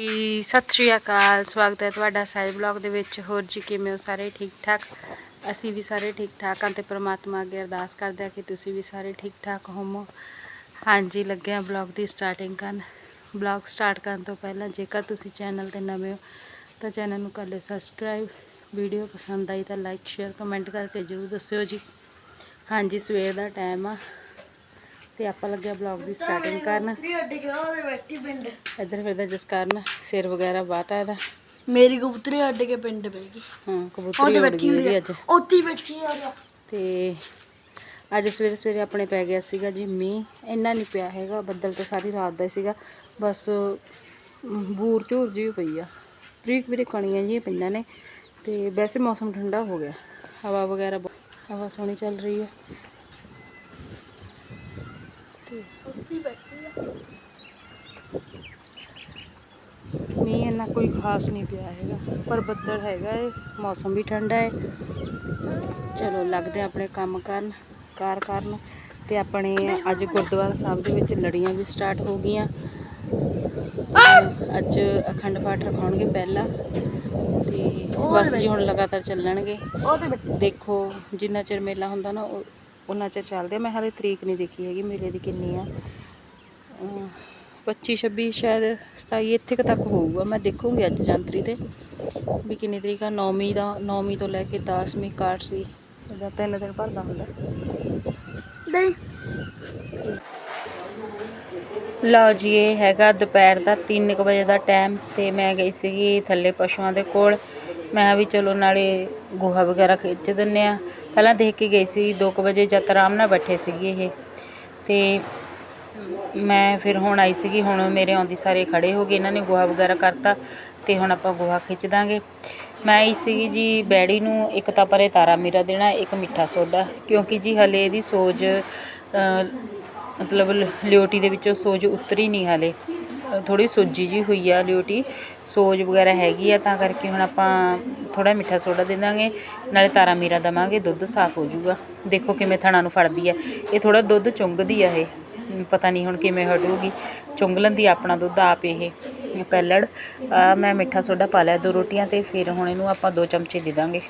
ਜੀ, ਸਤਿ ਸ਼੍ਰੀ ਅਕਾਲ ਸਵਾਗਤ ਹੈ ਤੁਹਾਡਾ ਸਾਈਡ ਬਲੌਗ ਦੇ ਵਿੱਚ। ਹੋਰ ਜੀ ਕਿਵੇਂ ਹੋ ਸਾਰੇ? ਠੀਕ ਠਾਕ? ਅਸੀਂ ਵੀ ਸਾਰੇ ਠੀਕ ਠਾਕ ਹਾਂ ਤੇ ਪ੍ਰਮਾਤਮਾ ਅੱਗੇ ਅਰਦਾਸ ਕਰਦੇ ਹਾਂ ਕਿ ਤੁਸੀਂ ਵੀ ਸਾਰੇ ਠੀਕ ਠਾਕ ਹੋਵੋ। ਹਾਂਜੀ ਲੱਗੇ ਹਾਂ ਬਲੌਗ ਦੀ ਸਟਾਰਟਿੰਗ ਕਰਨ। ਬਲੌਗ ਸਟਾਰਟ ਕਰਨ ਤੋਂ ਪਹਿਲਾਂ ਜੇਕਰ ਤੁਸੀਂ ਚੈਨਲ ਤੇ ਨਵੇਂ ਹੋ ਤਾਂ ਚੈਨਲ ਨੂੰ ਕਰ ਲਿਓ ਸਬਸਕ੍ਰਾਈਬ ਵੀਡੀਓ ਪਸੰਦ ਆਈ ਤਾਂ ਲਾਈਕ ਸ਼ੇਅਰ ਕਮੈਂਟ ਕਰਕੇ ਜਰੂਰ ਦੱਸਿਓ ਜੀ। ਹਾਂਜੀ ਸਵੇਰ ਦਾ ਟਾਈਮ ਆ। ਤੇ ਆਪਾਂ ਲੱਗਿਆ ਬਲੌਗ ਦੀ ਸਟਾਰਟਿੰਗ ਕਰਨ। ਇੱਧਰ ਫਿਰਦਾ ਜਿਸ ਕਾਰਨ ਸਿਰ ਵਗੈਰਾ ਬਾਤਾ ਇਹਦਾ। ਮੇਰੀ ਕਬੂਤਰੀ ਅੱਡ ਕੇ ਪਿੰਡ ਪੈ ਗਈ। ਹਾਂ ਕਬੂਤਰੀ ਉਹਦੇ ਉੱਡ ਬੈਠੀ ਗਈ ਆ। ਅੱਜ। ਉੱਥੇ ਹੀ ਬੈਠੀ ਆ। ਤੇ ਅੱਜ ਸਵੇਰੇ ਸਵੇਰੇ ਆਪਣੇ ਪੈ ਗਿਆ ਸੀਗਾ ਜੀ ਮੀਂਹ। ਇੰਨਾ ਨਹੀਂ ਪਿਆ ਹੈਗਾ ਬੱਦਲ ਤਾਂ ਸਾਰੀ ਰਾਤ ਦਾ ਹੀ ਸੀਗਾ। ਬਸ ਬੂਰ ਝੂਰ ਜੀ ਪਈ ਆ। ਬਰੀਕ ਬਰੀਕ ਕਣੀਆਂ ਜਿਹੀਆਂ ਪਈਆਂ ਨੇ। ਤੇ ਵੈਸੇ ਮੌਸਮ ਠੰਡਾ ਹੋ ਗਿਆ। ਹਵਾ ਵਗੈਰਾ ਹਵਾ ਸੋਹਣੀ ਚੱਲ ਰਹੀ ਹੈ ਉੱਥੇ ਹੀ ਬੈਠੀ ਆ। ਮੀਂਹ ਇੰਨਾ ਕੋਈ ਖਾਸ ਨਹੀਂ ਪਿਆ ਹੈਗਾ ਪਰ ਬੱਦਲ ਹੈਗਾ ਏ ਮੌਸਮ ਵੀ ਠੰਡਾ ਹੈ ਚਲੋ ਲੱਗਦੇ ਆਪਣੇ ਕੰਮ ਕਰਨ ਕਾਰ ਕਰਨ ਤੇ ਆਪਣੇ ਅੱਜ ਗੁਰਦੁਆਰਾ ਸਾਹਿਬ ਦੇ ਵਿੱਚ ਲੜੀਆਂ ਵੀ ਸਟਾਰਟ ਹੋ ਗਈਆਂ। ਅੱਜ ਅਖੰਡ ਪਾਠ ਰਖਾਉਣਗੇ ਪਹਿਲਾ ਤੇ ਬਸ ਜੀ ਹੁਣ ਲਗਾਤਾਰ ਚੱਲਣਗੇ। ਦੇਖੋ ਜਿੰਨਾ ਚਿਰ ਮੇਲਾ ਹੁੰਦਾ ਨਾ ਉਹ ਉਹਨਾਂ ਚਿਰ ਚੱਲਦੇ ਆ। ਮੈਂ ਹਾਲੇ ਤਰੀਕ ਨਹੀਂ ਦੇਖੀ ਹੈਗੀ ਮੇਲੇ ਦੀ ਕਿੰਨੀ ਆ। ਅਮ 25 26 ਸ਼ਾਇਦ 27 ਇੱਥੇ ਕੁ ਤੱਕ ਹੋਊਗਾ। ਮੈਂ ਦੇਖੂੰਗੀ ਅੱਜ ਜੰਤਰੀ ਤੇ ਵੀ ਕਿੰਨੀ ਤਰੀਕ ਆ। 9ਵੀਂ ਦਾ 9ਵੀਂ ਤੋਂ ਲੈ ਕੇ 10ਵੀਂ ਕਾਰਡ ਸੀ। ਇਹਦਾ ਤਿੰਨ ਦਿਨ ਭਰਦਾ ਹੁੰਦਾ। ਨਹੀਂ। ਲਓ ਜੀ ਇਹ ਹੈਗਾ ਦੁਪਹਿਰ ਦਾ 3:00 ਵਜੇ ਦਾ ਟਾਈਮ ਤੇ ਮੈਂ ਗਈ ਸੀਗੀ ਥੱਲੇ ਪਸ਼ੂਆਂ ਦੇ ਕੋਲ। ਮੈਂ ਕਿਹਾ ਵੀ ਚਲੋ ਨਾਲੇ ਗੋਹਾ ਵਗੈਰਾ ਖਿੱਚ ਦਿੰਦੇ ਹਾਂ ਪਹਿਲਾਂ ਦੇਖ ਕੇ ਗਈ ਸੀ, ਦੋ ਕੁ ਵਜੇ ਜਦ ਆਰਾਮ ਨਾਲ ਬੈਠੇ ਸੀਗੇ ਇਹ। ਅਤੇ ਮੈਂ ਫਿਰ ਹੁਣ ਆਈ ਸੀਗੀ, ਹੁਣ ਮੇਰੇ ਆਉਂਦੀ ਸਾਰੇ ਖੜੇ ਹੋ ਗਏ, ਇਹਨਾਂ ਨੇ ਗੋਹਾ ਵਗੈਰਾ ਕਰਤਾ ਅਤੇ ਹੁਣ ਆਪਾਂ ਗੋਹਾ ਖਿੱਚ ਦਾਂਗੇ। ਮੈਂ ਆਈ ਸੀਗੀ ਜੀ ਬੈੜੀ ਨੂੰ, ਇੱਕ ਤਾਂ ਪਰੇ ਤਾਰਾ ਮੀਰਾ ਦੇਣਾ, ਇੱਕ ਮਿੱਠਾ ਸੋਡਾ। ਕਿਉਂਕਿ ਜੀ ਹਲੇ ਇਹਦੀ ਸੋਜ ਮਤਲਬ ਲ- ਲਿਓਟੀ ਦੇ ਵਿੱਚੋਂ ਸੋਜ ਉਤਰੀ ਨਹੀਂ ਹਲੇ। ਥੋੜ੍ਹੀ ਸੋਜੀ ਜਿਹੀ ਹੋਈ ਆ ਲਿਓਟੀ ਸੋਜ ਵਗੈਰਾ ਹੈਗੀ ਆ, ਤਾਂ ਕਰਕੇ ਹੁਣ ਆਪਾਂ ਥੋੜਾ ਮਿੱਠਾ ਸੋਡਾ ਦੇ ਦਾਂਗੇ, ਨਾਲੇ ਤਾਰਾ ਮੀਰਾ ਦਵਾਂਗੇ, ਦੁੱਧ ਸਾਫ਼ ਹੋ ਜਾਊਗਾ। ਦੇਖੋ ਕਿਵੇਂ ਥਣਾ ਨੂੰ ਫੜਦੀ ਆ। ਇਹ ਥੋੜ੍ਹਾ ਦੁੱਧ ਚੁੰਗਦੀ ਆ ਇਹ ਪਤਾ ਨਹੀਂ ਹੁਣ ਕਿਵੇਂ ਹਟੂਗੀ। ਚੁੰਗ ਲੈਂਦੀ ਆਪਣਾ ਦੁੱਧ ਆਪ ਇਹ ਪੈਲੜ। ਮੈਂ ਮਿੱਠਾ ਸੋਡਾ ਪਾ ਲਿਆ ਦੋ ਰੋਟੀਆਂ ਤੇ, ਫਿਰ ਹੁਣ ਇਹਨੂੰ ਆਪਾਂ ਦੋ ਚਮਚੇ ਦੇ ਦਾਂਗੇ।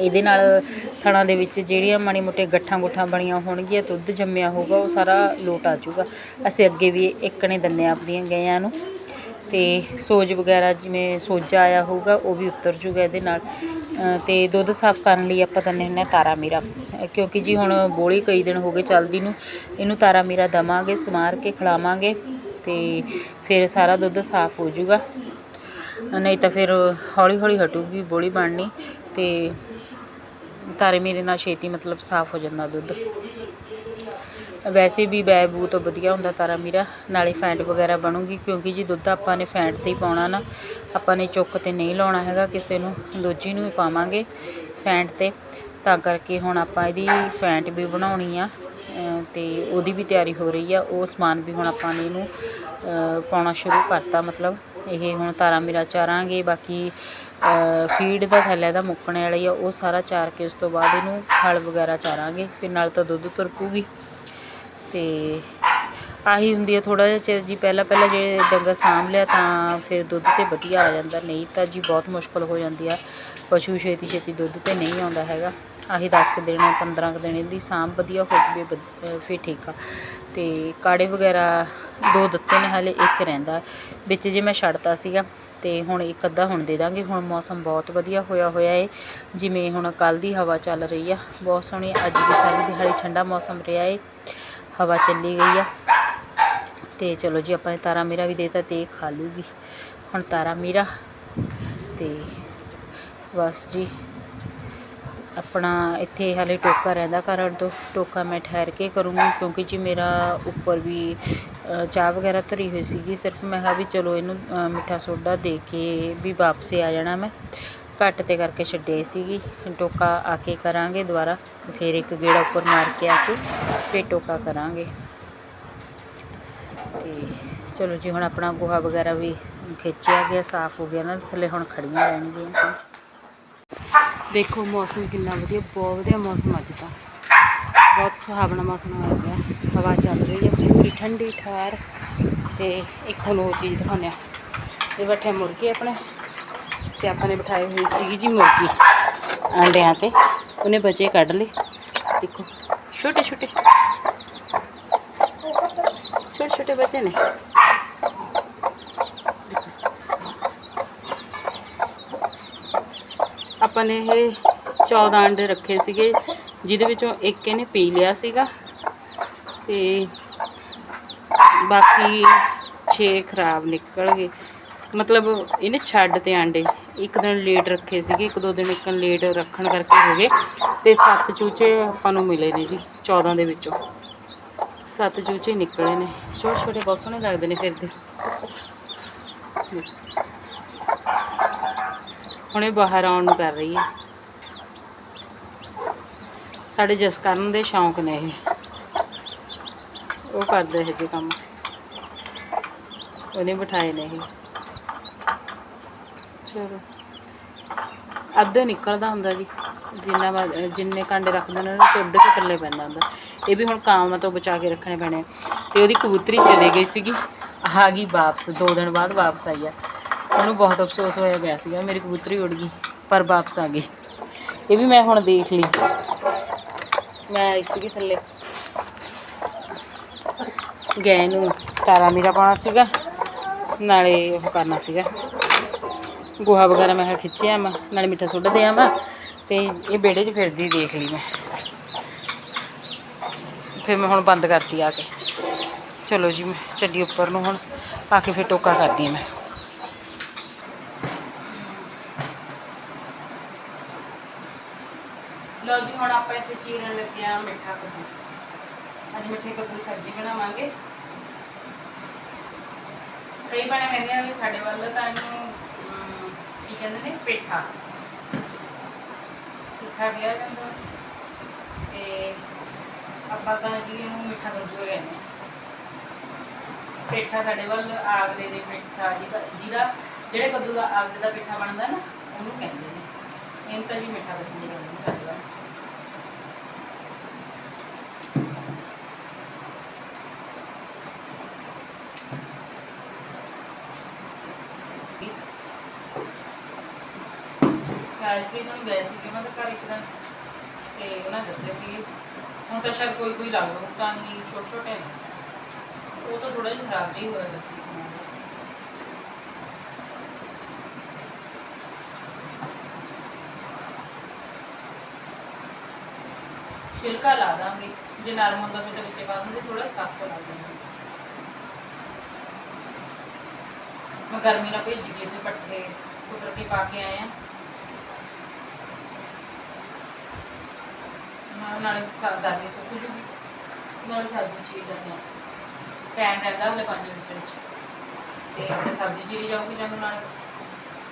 ਇਹਦੇ ਨਾਲ ਥਣਾਂ ਦੇ ਵਿੱਚ ਜਿਹੜੀਆਂ ਮਾੜੀ ਮੋਟੇ ਗੱਠਾਂ ਗੁੱਠਾਂ ਬਣੀਆਂ ਹੋਣਗੀਆਂ ਦੁੱਧ ਜੰਮਿਆ ਹੋਊਗਾ ਉਹ ਸਾਰਾ ਲੋਟ ਆ ਜਾਊਗਾ। ਅਸੀਂ ਅੱਗੇ ਵੀ ਇੱਕ ਨੇ ਦੰਨੇ ਆਪਦੀਆਂ ਗਈਆਂ ਨੂੰ ਤੇ ਸੋਜ ਵਗੈਰਾ ਜਿਵੇਂ ਸੋਜਾ ਆਇਆ ਹੋਊਗਾ ਉਹ ਵੀ ਉਤਰ ਜੂਗਾ ਇਹਦੇ ਨਾਲ। ਅ, ਤੇ ਦੁੱਧ ਸਾਫ਼ ਕਰਨ ਲਈ ਆਪਾਂ ਦੰਨੇ ਹੁੰਦੇ ਹਾਂ ਤਾਰਾ ਮੀਰਾ। ਕਿਉਂਕਿ ਜੀ ਹੁਣ ਬੋਲੀ ਕਈ ਦਿਨ ਹੋ ਗਏ ਚੱਲਦੀ ਨੂੰ ਇਹਨੂੰ ਤਾਰਾ ਮੀਰਾ ਦਵਾਂਗੇ ਸਮਾਰ ਕੇ ਖਿਲਾਵਾਂਗੇ ਤੇ ਫਿਰ ਸਾਰਾ ਦੁੱਧ ਸਾਫ਼ ਹੋ ਜੂਗਾ ਨਹੀਂ ਤਾਂ ਫਿਰ ਹੌਲੀ ਹੌਲੀ ਹਟੂਗੀ ਬੋਲੀ ਬਣਨੀ। ਤੇ ਤਾਰੇ ਮੇਰੇ ਨਾਲ ਛੇਤੀ ਮਤਲਬ ਸਾਫ਼ ਹੋ ਜਾਂਦਾ ਦੁੱਧ। ਵੈਸੇ ਵੀ ਬੈ ਬੂ ਵਧੀਆ ਹੁੰਦਾ ਤਾਰਾ ਮੀਰਾ ਨਾਲੇ ਫੈਂਟ ਵਗੈਰਾ ਬਣੂਗੀ ਕਿਉਂਕਿ ਜੀ ਦੁੱਧ ਆਪਾਂ ਨੇ ਫੈਂਟ ਤੇ ਹੀ ਪਾਉਣਾ ਨਾ ਆਪਾਂ ਨੇ ਚੁੱਕ ਤੇ ਨਹੀਂ ਲਾਉਣਾ ਹੈਗਾ ਕਿਸੇ ਨੂੰ ਦੂਜੀ ਨੂੰ ਹੀ ਪਾਵਾਂਗੇ ਫੈਂਟ ਤੇ। ਤਾਂ ਕਰਕੇ ਹੁਣ ਆਪਾਂ ਇਹਦੀ ਫੈਂਟ ਵੀ ਬਣਾਉਣੀ ਆ ਅ, ਤੇ ਉਹਦੀ ਵੀ ਤਿਆਰੀ ਹੋ ਰਹੀ ਆ ਉਹ ਸਮਾਨ ਵੀ ਹੁਣ ਆਪਾਂ ਨੇ ਇਹਨੂੰ ਪਾਉਣਾ ਸ਼ੁਰੂ ਕਰਤਾ ਮਤਲਬ। ਇਹ ਹੁਣ ਤਾਰਾ ਮੀਰਾ ਚਾਰਾਂਗੇ ਬਾਕੀ ਫੀਡ ਦਾ ਥੱਲੇ ਦਾ ਮੁੱਕਣੇ ਵਾਲੀ ਆ, ਉਹ ਸਾਰਾ ਚਾਰ ਕੇ ਉਸ ਤੋਂ ਬਾਅਦ ਇਹਨੂੰ ਫਲ ਵਗੈਰਾ ਚਾਰਾਂਗੇ ਫਿਰ ਨਾਲ ਤਾਂ ਦੁੱਧ ਤੁਰਪੂਗੀ ਤੇ ਆਹੀ ਹੁੰਦੀ ਆ ਥੋੜਾ ਜਿਹਾ ਚਿਰ ਜੀ ਪਹਿਲਾਂ ਪਹਿਲਾਂ ਜਿਹੜੇ ਡੰਗਰ ਸਾਂਭ ਲਿਆ ਤਾਂ ਫਿਰ ਦੁੱਧ ਤੇ ਵਧੀਆ ਆ ਜਾਂਦਾ, ਨਹੀਂ ਤਾਂ ਜੀ ਬਹੁਤ ਮੁਸ਼ਕਲ ਹੋ ਜਾਂਦੀ ਆ। ਪਸ਼ੂ ਛੇਤੀ ਛੇਤੀ ਦੁੱਧ ਤੇ ਨਹੀਂ ਆਉਂਦਾ ਹੈਗਾ। ਆਹੀ 10 ਕੁ ਦਿਨ 15 ਕੁ ਦਿਨ ਇਹਦੀ ਸਾਂਭ ਵਧੀਆ ਹੋ ਜਵੇ ਫਿਰ ਠੀਕ ਆ। ਤੇ ਕਾੜੇ ਵਗੈਰਾ ਦੋ ਦਿੱਤੇ ਨੇ, ਹਾਲੇ ਇੱਕ ਰਹਿੰਦਾ। ਵਿੱਚ ਜੇ ਮੈਂ ਛੱਡਤਾ ਸੀਗਾ ਤੇ ਹੁਣ ਇੱਕ ਅੱਧਾ ਹੁਣ ਦੇ ਦਾਂਗੇ। ਹੁਣ ਮੌਸਮ ਬਹੁਤ ਵਧੀਆ ਹੋਇਆ ਹੋਇਆ ਏ। ਜਿਵੇਂ ਹੁਣ ਕੱਲ ਦੀ ਹਵਾ ਚੱਲ ਰਹੀ ਆ। ਬਹੁਤ ਸੋਹਣੀ ਅੱਜ ਵੀ ਸਾਰੀ ਦਿਹਾੜੀ ਠੰਡਾ ਮੌਸਮ ਰਿਹਾ ਏ। ਹਵਾ ਚੱਲੀ ਗਈ ਆ। ਤੇ ਚਲੋ ਜੀ, ਆਪਾਂ ਨੇ ਤਾਰਾ ਮੀਰਾ ਵੀ ਦੇਤਾ ਤੇ ਇਹ ਖਾ ਲੂਗੀ। ਹੁਣ ਤਾਰਾ ਮੀਰਾ ਤੇ ਬਸ ਜੀ। ਆਪਣਾ ਇੱਥੇ ਹਾਲੇ ਟੋਕਾ ਰਹਿੰਦਾ ਕਰਨ ਤੋਂ ਟੋਕਾ ਮੈਂ ਠਹਿਰ ਕੇ ਕਰੂੰਗੀ, ਕਿਉਂਕਿ ਜੀ ਮੇਰਾ ਉੱਪਰ ਵੀ ਚਾਹ ਵਗੈਰਾ ਧਰੀ ਹੋਈ ਸੀਗੀ, ਸਿਰਫ ਮੈਂ ਕਿਹਾ ਵੀ ਚਲੋ ਇਹਨੂੰ ਮਿੱਠਾ ਸੋਡਾ ਦੇ ਕੇ ਵੀ ਵਾਪਸੇ ਆ ਜਾਣਾ ਮੈਂ। ਘੱਟ ਤੇ ਕਰਕੇ ਛੱਡੇ ਸੀਗੀ, ਟੋਕਾ ਆ ਕੇ ਕਰਾਂਗੇ ਦੁਬਾਰਾ, ਫਿਰ ਇੱਕ ਗੇੜਾ ਉੱਪਰ ਮਾਰ ਕੇ ਆ ਕੇ ਫਿਰ ਟੋਕਾ ਕਰਾਂਗੇ। ਤੇ ਚਲੋ ਜੀ, ਹੁਣ ਆਪਣਾ ਗੋਹਾ ਵਗੈਰਾ ਵੀ ਖਿੱਚਿਆ ਗਿਆ, ਸਾਫ਼ ਹੋ ਗਿਆ ਨਾ, ਥੱਲੇ ਹੁਣ ਖੜੀਆਂ ਰਹਿਣਗੀਆਂ। ਦੇਖੋ, ਮੌਸਮ ਕਿੰਨਾ ਵਧੀਆ, ਬਹੁਤ ਵਧੀਆ ਮੌਸਮ ਅੱਜ ਤਾਂ। ਬਹੁਤ ਸੁਹਾਵਣਾ ਮੌਸਮ ਹੋ ਗਿਆ ਹਵਾ ਚੱਲ ਰਹੀ ਹੈ, ਪੂਰੀ ਠੰਡੀ ਠਾਰ। ਤੇ ਇੱਕ ਹੋਰ ਚੀਜ਼ ਦਿਖਾਉਂਦੇ ਆ ਇਹ ਬੈਠੇ ਮੁਰਗੇ ਆਪਣੇ, ਤੇ ਆਪਾਂ ਨੇ ਬਿਠਾਈ ਹੋਈ ਸੀਗੀ ਜੀ ਮੁਰਗੀ ਆਂਡਿਆਂ ਤੇ। ਉਹਨੇ ਬਚੇ ਕੱਢ ਲਏ। ਦੇਖੋ ਛੋਟੇ ਛੋਟੇ ਛੋਟੇ ਛੋਟੇ ਬੱਚੇ ਨੇ। ਆਪਾਂ ਨੇ ਇਹ 14 ਅੰਡੇ ਰੱਖੇ ਸੀਗੇ, ਜਿਹਦੇ ਵਿੱਚੋਂ ਇੱਕ ਇਹਨੇ ਪੀ ਲਿਆ ਸੀਗਾ। ਤੇ ਬਾਕੀ 6 ਖਰਾਬ ਨਿਕਲ ਗਏ। ਮਤਲਬ ਇਹਨੇ ਛੱਡ ਤੇ ਆਂਡੇ ਇੱਕ ਦਿਨ ਲੇਟ ਰੱਖੇ ਸੀਗੇ, ਇੱਕ ਦੋ ਦਿਨ ਇੱਕ ਲੇਟ ਰੱਖਣ ਕਰਕੇ ਹੋ ਗਏ। ਤੇ ਸੱਤ ਚੂਚੇ ਆਪਾਂ ਨੂੰ ਮਿਲੇ ਨੇ ਜੀ 14 ਦੇ ਵਿੱਚੋਂ। ਸੱਤ ਚੂਚੇ ਨਿਕਲੇ ਨੇ। ਛੋਟੇ ਛੋਟੇ ਬਹੁਤ ਸੋਹਣੇ ਲੱਗਦੇ ਨੇ ਫਿਰਦੇ ਹੁਣੇ ਬਾਹਰ ਆਉਣ ਨੂੰ ਕਰ ਰਹੀ ਹੈ ਸਾਡੇ ਜਸਕਰਨ ਦੇ ਸ਼ੌਂਕ ਨੇ ਇਹ। ਉਹ ਕਰਦੇ ਇਹ ਜੇ ਕੰਮ। ਉਹਨੇ ਬਿਠਾਏ ਨੇ ਇਹ। ਚਲੋ। ਅੱਧੇ ਨਿਕਲਦਾ ਹੁੰਦਾ ਜੀ। ਜਿੰਨਾ ਵਾ- ਜਿੰਨੇ ਕਾਂਡੇ ਰੱਖਦੇ ਨੇ ਉਹਨਾਂ ਚ ਅੱਧੇ ਕੁ ਪੱਲੇ ਪੈਂਦਾ ਹੁੰਦਾ। ਇਹ ਵੀ ਹੁਣ ਕਾਵਾਂ ਤੋਂ ਬਚਾ ਕੇ ਰੱਖਣੇ ਪੈਣੇ ਆ। ਤੇ ਉਹਦੀ ਕਬੂਤਰੀ ਚਲੇ ਗਈ ਸੀਗੀ। ਆ ਗਈ ਵਾਪਸ। ਦੋ ਦਿਨ ਬਾਅਦ ਵਾਪਸ ਆਈ ਆ। ਉਹਨੂੰ ਬਹੁਤ ਅਫਸੋਸ ਹੋਇਆ ਪਿਆ ਸੀਗਾ, ਮੇਰੀ ਕਬੂਤਰੀ ਉੜ ਗਈ, ਪਰ ਵਾਪਸ ਆ ਗਈ। ਇਹ ਵੀ ਮੈਂ ਹੁਣ ਦੇਖ ਲਈ। ਮੈਂ ਆਈ ਸੀਗੀ ਥੱਲੇ। ਗਏ ਨੂੰ ਤਾਰਾ ਮੇਰਾ ਪਾਉਣਾ ਸੀਗਾ, ਨਾਲੇ ਉਹ ਕਰਨਾ ਸੀਗਾ। ਗੋਹਾ ਵਗੈਰਾ ਮੈਂ ਖਿੱਚਿਆ ਮੈਂ ਨਾਲੇ ਮਿੱਠਾ ਸੁੱਟ ਦਿਆਂ ਵਾ, ਤੇ ਇਹ ਵਿਹੜੇ 'ਚ ਫਿਰਦੀ ਦੇਖ ਲਈ ਮੈਂ। ਫਿਰ ਮੈਂ ਹੁਣ ਬੰਦ ਕਰਤੀ ਆ ਕੇ। ਚਲੋ ਜੀ, ਮੈਂ ਚੱਲੀ ਉੱਪਰ ਨੂੰ ਹੁਣ, ਆ ਕੇ ਫਿਰ ਟੋਕਾ ਕਰਦੀ ਹਾਂ ਮੈਂ ਲਓ ਜੀ ਹੁਣ ਚੀਰਨ ਲੱਗੇ ਮਿੱਠਾ ਕੱਦੂ ਅੱਜ ਮਿੱਠੇ ਕੱਦੂ ਦੀ ਸਬਜ਼ੀ ਬਣਾਵਾਂਗੇ। ਕਈ ਬਣੇ ਕਹਿੰਦੇ ਆ ਵੀ ਸਾਡੇ ਵੱਲ ਤਾਂ ਇਹਨੂੰ ਕੀ ਕਹਿੰਦੇ ਨੇ, ਪੇਠਾ। ਪੇਠਾ ਕਿਹਾ ਜਾਂਦਾ। ਤੇ ਆਪਾਂ ਤਾਂ ਜੀ ਇਹਨੂੰ ਮਿੱਠਾ ਕੱਦੂ ਹੀ ਕਹਿੰਦੇ ਪੇਠਾ ਸਾਡੇ ਵੱਲ ਆਗਰੇ ਦੇ ਪੇਠਾ ਜਿਹਦਾ ਜਿਹੜੇ ਕੱਦੂ ਦਾ ਆਗਰੇ ਦਾ ਪੇਠਾ ਬਣਦਾ ਨਾ, ਉਹਨੂੰ ਕਹਿੰਦੇ ਨੇ। ਇਹਨੂੰ ਤਾਂ ਜੀ ਮਿੱਠਾ ਕੱਦੂ ਕਹਿੰਦੇ ਨੇ। ਸਾਡੇ ਵੱਲ ਸਾਇਦ ਵੀ ਗਏ ਸੀ ਕਿ ਮੈਂ ਘਰ ਇੱਕ ਦਿਨ ਤੇ ਉਹਨਾਂ ਦਿੱਤੇ ਸੀ ਹੁਣ ਤਾਂ ਸ਼ਾਇਦ ਕੋਈ ਕੋਈ ਲੱਗ ਲੂ ਨਹੀਂ ਛੋਟੇ ਛੋਟੇ ਨੇ। ਉਹ ਤਾਂ ਥੋੜਾ ਜਿਹਾ ਖਰਾਬ ਜਿਹਾ ਹੋਇਆ ਸੀ। ਛਿਲਕਾ ਲਾ ਦਾਂਗੇ। ਜੇ ਨਰਮ ਹੁੰਦਾ ਫਿਰ ਤਾਂ ਵਿੱਚੇ ਪਾ ਦਿੰਦੇ ਥੋੜਾ ਸਖਤ ਲੱਗ ਜਾਂਦਾ ਮੈਂ ਗਰਮੀ ਨਾਲ ਭੇਜੀ ਗਈ ਇੱਥੇ ਪੱਠੇ ਕੁਤਰ ਕੇ ਪਾ ਕੇ ਆਏ ਆ। ਨਾਲ ਨਾਲੇ ਸਾ ਗਰਮੀ ਸੁੱਕ ਜੂਗੀ। ਨਾਲੇ ਸਬਜ਼ੀ ਚੀਰ ਲੈਣੀ ਟਾਈਮ ਰਹਿੰਦਾ ਉਹਦੇ ਪੰਜ ਮਿੰਟ ਵਿੱਚ। ਤੇ ਆਪਣੇ ਸਬਜ਼ੀ ਚੀਰੀ ਜਾਊਗੀ ਜਦੋਂ ਨਾਲ।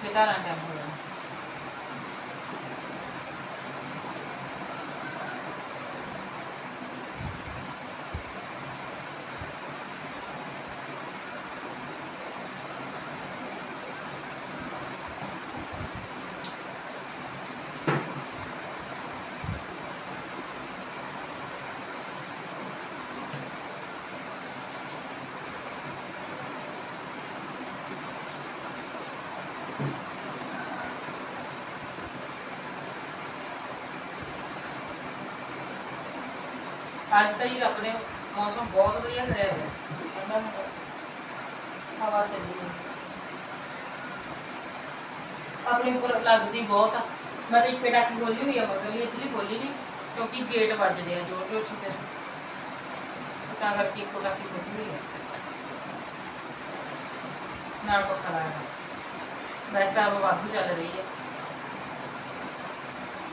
ਫਿਰ ਧਾਰਾਂ ਟਾਈਮ ਹੋ ਜਾਣਾ। ਅੱਜ ਤਾਂ ਹੀ ਰੱਬ ਨੇ ਮੌਸਮ ਬਹੁਤ ਵਧੀਆ ਕਰਿਆ ਹੋਇਆ। ਠੰਡਾ ਹਵਾ ਚੱਲੀ ਹੋਈ। ਆਪਣੇ ਉੱਪਰ ਲੱਗਦੀ ਬਹੁਤ ਆ। ਮੈਂ ਤਾਂ ਇੱਕੇ ਟਾਕੀ ਖੋਲੀ ਹੋਈ ਆ, ਮਗਰ ਇਤਲੀ ਖੋਲੀ ਨਹੀਂ, ਕਿਉਂਕਿ ਗੇਟ ਵੱਜਦੇ ਆ ਜੋਰ ਜੋਰ ਸੇ ਤਾਂ ਕਰਕੇ ਇੱਕੋ ਟਾਕੀ ਖੋਲੀ ਹੋਈ ਆ। ਨਾਲ ਪੱਖਾ ਲਾਇਆ ਵੈਸੇ ਤਾਂ ਵਾਧੂ ਚੱਲ ਰਹੀ ਹੈ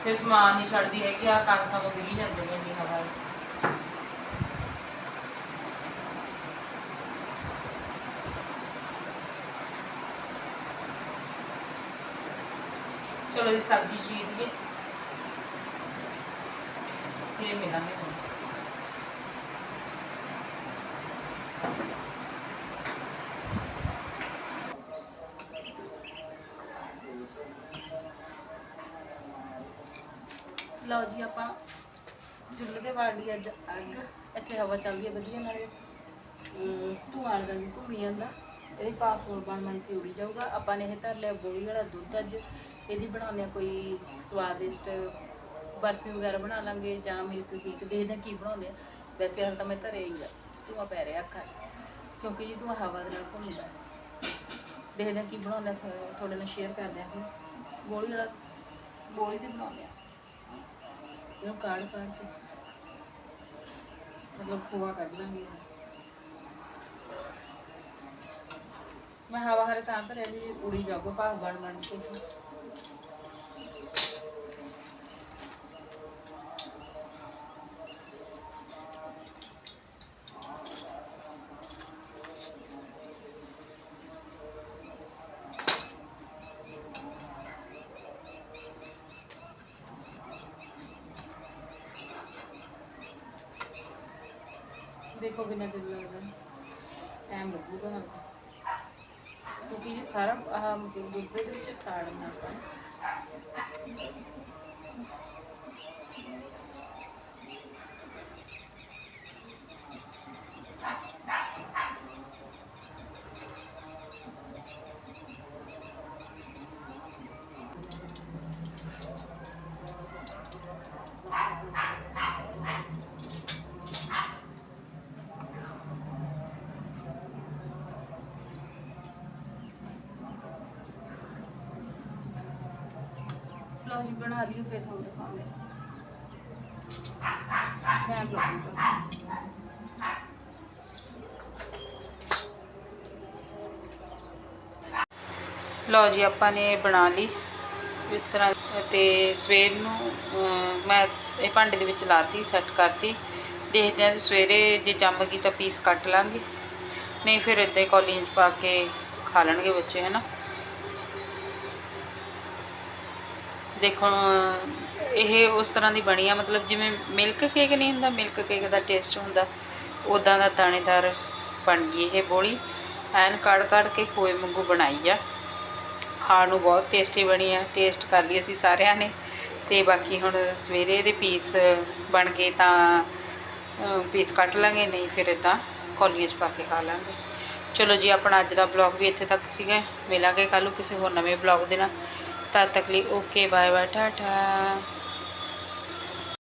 ਫਿਰ ਸਮਾਨ ਨਹੀਂ ਛੱਡਦੀ ਹੈਗੀ ਆ ਕਾਂਸਾਂ ਤੋਂ ਗਿਰੀ ਜਾਂਦੇ ਨੇ ਇੰਨੀ ਹਵਾ ਚਲੋ ਜੀ ਸਬਜ਼ੀ ਚੀਰ ਦਈਏ ਫਿਰ ਮਿਲਾਂਗੇ ਲਓ ਜੀ ਆਪਾਂ ਚੁੱਲ੍ਹੇ ਤੇ ਬਾੜ ਲਈ ਅੱਜ ਅੱਗ। ਇੱਥੇ ਹਵਾ ਚੱਲਦੀ ਹੈ ਵਧੀਆ ਨਾਲੇ। ਅਮ, ਧੂੰਆਂ ਦਾ ਵੀ ਘੁੰਮੀ ਜਾਂਦਾ। ਇਹਦੀ ਭਾਫ ਹੋਰ ਬਣ ਕੇ ਉੜੀ ਜਾਊਗਾ। ਆਪਾਂ ਨੇ ਇਹ ਧਰ ਲਿਆ ਬੋਲੀ ਵਾਲਾ ਦੁੱਧ ਅੱਜ। ਇਹਦੀ ਬਣਾਉਂਦੇ ਆ ਕੋਈ ਸਵਾਦਿਸ਼ਟ ਬਰਫੀ ਵਗੈਰਾ ਬਣਾ ਲਾਂਗੇ ਜਾਂ ਮਿਲਕ ਕੇਕ ਦੇਖਦੇ ਹਾਂ ਕੀ ਬਣਾਉਂਦੇ ਆ। ਵੈਸੇ ਹਾਲ ਤਾਂ ਮੈਂ ਧਰਿਆ ਹੀ ਆ। ਧੂਆ ਪੈ ਰਿਹਾ ਅੱਖਾਂ 'ਚ। ਕਿਉਂਕਿ ਜੀ ਧੂਆ ਹਵਾ ਦੇ ਨਾਲ ਘੁੰਮਦਾ। ਦੇਖਦੇ ਹਾਂ ਕੀ ਬਣਾਉਂਦੇ ਆ। ਤੁਹਾਡੇ ਨਾਲ ਸ਼ੇਅਰ ਕਰਦੇ ਆ ਗੋਲੀ ਵਾਲਾ ਗੋਲੀ ਦੇ ਬਣਾਉਂਦੇ ਆ। ਇਹਨੂੰ ਕਾੜ ਕਾੜ ਕੇ। ਮਤਲਬ ਖੋਆ ਕੱਢ ਲਾਂਗੇ। ਮੈਂ ਹਵਾ ਹਰੇ ਤਾਂ ਧਰਿਆ ਜੀ ਉੜੀ ਜਾਗੋ ਭਾਗ ਬਣ ਬਣ ਕੇ। ਦੇਖੋ ਕਿੰਨਾ ਦਿਲ ਲੱਗਦਾ। ਟਾਈਮ ਲੱਗੂਗਾ ਹੁਣ ਕਿਉਂਕਿ ਇਹ ਸਾਰਾ ਆਹ ਮਤਲਬ ਦੁੱਧ ਦੇ ਵਿੱਚ ਸਾੜਨਾ ਆਪਾਂ। ਲਓ ਜੀ ਬਣਾ ਲਿਓ ਫਿਰ ਤੁਹਾਨੂੰ ਦਿਖਾਉਂਦੇ ਟਾਈਮ ਲੱਗੂਗਾ ਲਓ ਜੀ ਆਪਾਂ ਨੇ ਬਣਾ ਲਈ। ਇਸ ਤਰ੍ਹਾਂ ਤੇ ਸਵੇਰ ਨੂੰ ਅਮ, ਮੈਂ ਇਹ ਭਾਂਡੇ ਦੇ ਵਿੱਚ ਲਾਤੀ ਸੈੱਟ ਕਰਤੀ। ਦੇਖਦੇ ਹਾਂ ਸਵੇਰੇ ਜੇ ਜੰਮ ਗਈ ਤਾਂ ਪੀਸ ਕੱਟ ਲਾਂਗੇ। ਨਹੀਂ ਫਿਰ ਇਦਾਂ ਹੀ ਕੌਲੀਆਂ ਪਾ ਕੇ ਖਾ ਲੈਣਗੇ ਬੱਚੇ ਹਨਾ? ਨਾ ਦੇਖੋ, ਇਹ ਉਸ ਤਰ੍ਹਾਂ ਦੀ ਬਣੀ ਆ, ਮਤਲਬ ਜਿਵੇਂ ਮਿਲਕ ਕੇਕ ਨਹੀਂ ਹੁੰਦਾ ਮਿਲਕ ਕੇਕ ਦਾ ਟੇਸਟ ਹੁੰਦਾ ਉਦਾਂ ਦਾ ਦਾਣੇਦਾਰ ਬਣ ਗਈ ਇਹ ਬੋਲੀ। ਐਨ ਕੜ ਕੜ ਕੇ ਖੋਏ ਵਾਂਗੂ ਬਣਾਈ ਆ। ਖਾਣ ਨੂੰ ਬਹੁਤ ਟੇਸਟੀ ਬਣੀ ਆ ਟੇਸਟ ਕਰ ਲਈ ਅਸੀਂ ਸਾਰਿਆਂ ਨੇ। ਤੇ ਬਾਕੀ ਹੁਣ ਸਵੇਰੇ ਦੇ ਪੀਸ ਬਣ ਗਏ ਤਾਂ ਪੀਸ ਕੱਟ ਲਾਂਗੇ, ਨਹੀਂ ਫਿਰ ਇਦਾਂ ਕੌਲੀਆਂ 'ਚ ਪਾ ਕੇ ਖਾ ਲਾਂਗੇ। ਚਲੋ ਜੀ, ਆਪਣਾ ਅੱਜ ਦਾ ਬਲੌਗ ਵੀ ਇੱਥੇ ਤੱਕ ਸੀਗਾ। ਮਿਲਾਂਗੇ ਕੱਲ੍ਹ ਨੂੰ ਕਿਸੇ ਹੋਰ ਨਵੇਂ ਬਲੌਗ ਦੇ ਨਾਲ। ਤਦ ਤੱਕ ਲਈ ਓਕੇ ਬਾਏ ਬਾਏ ਟਾਟਾ